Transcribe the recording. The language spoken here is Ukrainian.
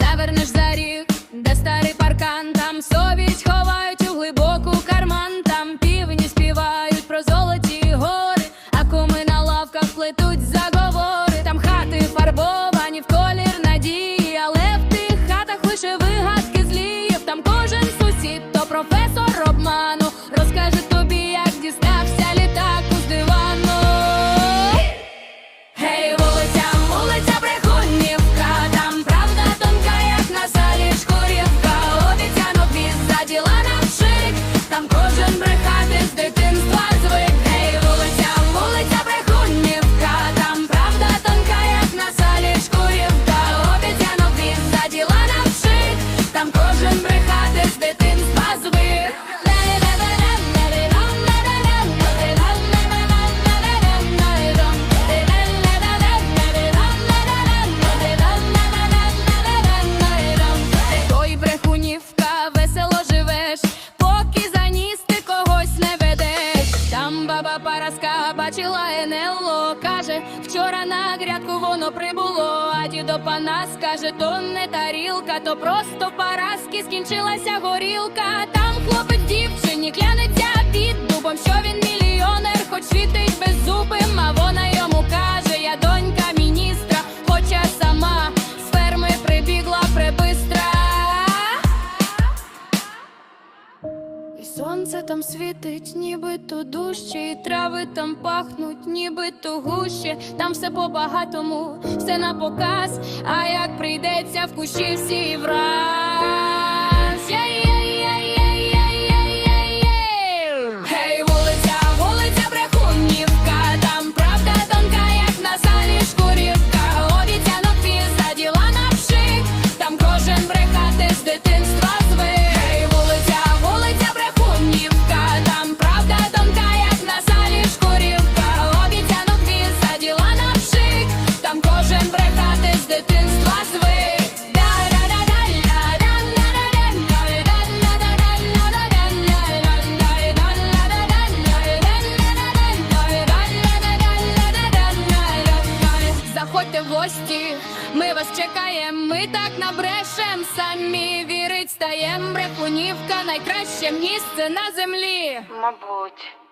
Завернеш за ріг, де старий паркан, там совість ховають у глибоку карман, там півні співають про золоті гори, а куми на лавках плетуть заговори, бачила НЛО, каже, вчора на грядку воно прибуло, а дідо Панас каже, то не тарілка, то просто Параски скінчилася горілка. Там хлопець там світить, нібито дужче, і трави там пахнуть, нібито гуще. Там все по-багатому, все на показ. А як прийдеться в кущі всі враз. Гості, ми вас чекаємо, ми так набрешем, самі вірить стаєм, брехунівка найкраще місце на землі. Мабуть.